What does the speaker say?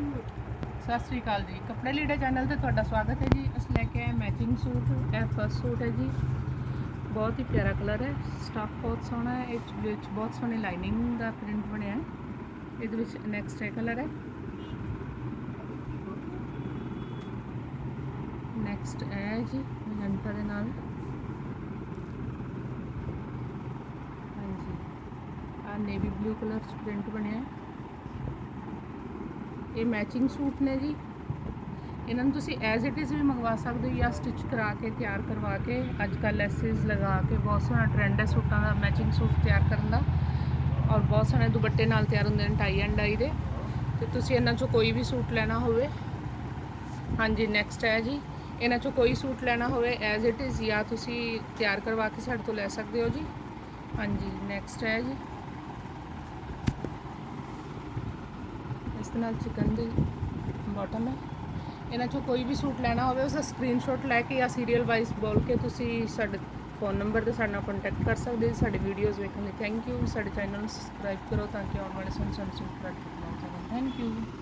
ਸਤਿ ਸ੍ਰੀ ਅਕਾਲ ਜੀ। ਕੱਪੜੇ ਲੀੜੇ ਚੈਨਲ ਤੇ ਤੁਹਾਡਾ ਸਵਾਗਤ ਹੈ ਜੀ। ਅਸੀਂ ਲੈ ਕੇ ਆਏ ਮੈਚਿੰਗ ਸੂਟ ਇਹ ਫਸਟ ਸੂਟ ਹੈ ਜੀ। ਬਹੁਤ ਹੀ ਪਿਆਰਾ ਕਲਰ ਹੈ। ਸਟਾਫ ਬਹੁਤ ਸੋਹਣਾ ਹੈ। ਇਹ 'ਚ ਵਿੱਚ ਬਹੁਤ ਸੋਹਣੀ ਲਾਈਨਿੰਗ ਦਾ ਪ੍ਰਿੰਟ ਬਣਿਆ ਹੈ। ਇਹਦੇ ਵਿੱਚ ਨੈਕਸਟ ਹੈ ਕਲਰ ਹੈ। ਨੈਕਸਟ ਹੈ ਜੀ ਮਜੰਟਾ ਦੇ ਨਾਲ। ਹਾਂਜੀ। ਆ ਨੇਵੀ ਬਲੂ ਕਲਰ ਚ ਪ੍ਰਿੰਟ ਬਣਿਆ ਹੈ। ਇਹ ਮੈਚਿੰਗ ਸੂਟ ਨੇ ਜੀ। ਇਹਨਾਂ ਨੂੰ ਤੁਸੀਂ ਐਜ਼ ਇਟ ਇਜ਼ ਵੀ ਮੰਗਵਾ ਸਕਦੇ ਹੋ ਜਾਂ ਸਟਿਚ ਕਰਾ ਕੇ, ਤਿਆਰ ਕਰਵਾ ਕੇ। ਅੱਜ ਕੱਲ੍ਹ ਲੈਸਿਸ ਲਗਾ ਕੇ ਬਹੁਤ ਸੋਹਣਾ ਟ੍ਰੈਂਡ ਹੈ ਸੂਟਾਂ ਦਾ ਮੈਚਿੰਗ ਸੂਟ ਤਿਆਰ ਕਰਨ ਦਾ। ਔਰ ਬਹੁਤ ਸੋਹਣੇ ਦੁਪੱਟੇ ਨਾਲ ਤਿਆਰ ਹੁੰਦੇ ਨੇ ਟਾਈ ਐਂਡ ਡਾਈ ਦੇ। ਤੇ ਤੁਸੀਂ ਇਹਨਾਂ ਚੋਂ ਕੋਈ ਵੀ ਸੂਟ ਲੈਣਾ ਹੋਵੇ। ਹਾਂਜੀ ਨੈਕਸਟ ਹੈ ਜੀ। ਇਹਨਾਂ ਚੋਂ ਕੋਈ ਸੂਟ ਲੈਣਾ ਹੋਵੇ ਐਜ਼ ਇਟ ਇਜ਼ ਜਾਂ ਤੁਸੀਂ ਤਿਆਰ ਕਰਵਾ ਕੇ ਸਾਡੇ ਤੋਂ ਲੈ ਸਕਦੇ ਹੋ ਜੀ। ਹਾਂਜੀ ਨੈਕਸਟ ਹੈ ਜੀ। ਇਸ ਦੇ ਨਾਲ ਚਿਕਨ ਦੀ ਬਾਟਮ ਹੈ। ਇਹਨਾਂ ਚੋਂ ਕੋਈ ਵੀ ਸੂਟ ਲੈਣਾ ਹੋਵੇ ਉਸ ਦਾ ਸਕਰੀਨਸ਼ਾਟ ਲੈ ਕੇ ਜਾਂ ਸੀਰੀਅਲ ਵਾਈਜ਼ ਬੋਲ ਕੇ ਤੁਸੀਂ ਸਾਡੇ ਫੋਨ ਨੰਬਰ ਤੇ ਸਾਡੇ ਨਾਲ ਕੰਟੈਕਟ ਕਰ ਸਕਦੇ ਹੋ, ਸਾਡੇ ਵੀਡੀਓਜ਼ ਵੇਖਣ ਲਈ। ਥੈਂਕ ਯੂ ਸਾਡੇ ਚੈਨਲ ਨੂੰ ਸਬਸਕ੍ਰਾਈਬ ਕਰੋ ਤਾਂ ਕਿ ਆਉਣ ਵਾਲੇ ਸੋਹਣੇ ਸਾਨੂੰ ਸੂਟ ਤੁਹਾਡੇ ਤੱਕ ਸਕਣ ਥੈਂਕ ਯੂ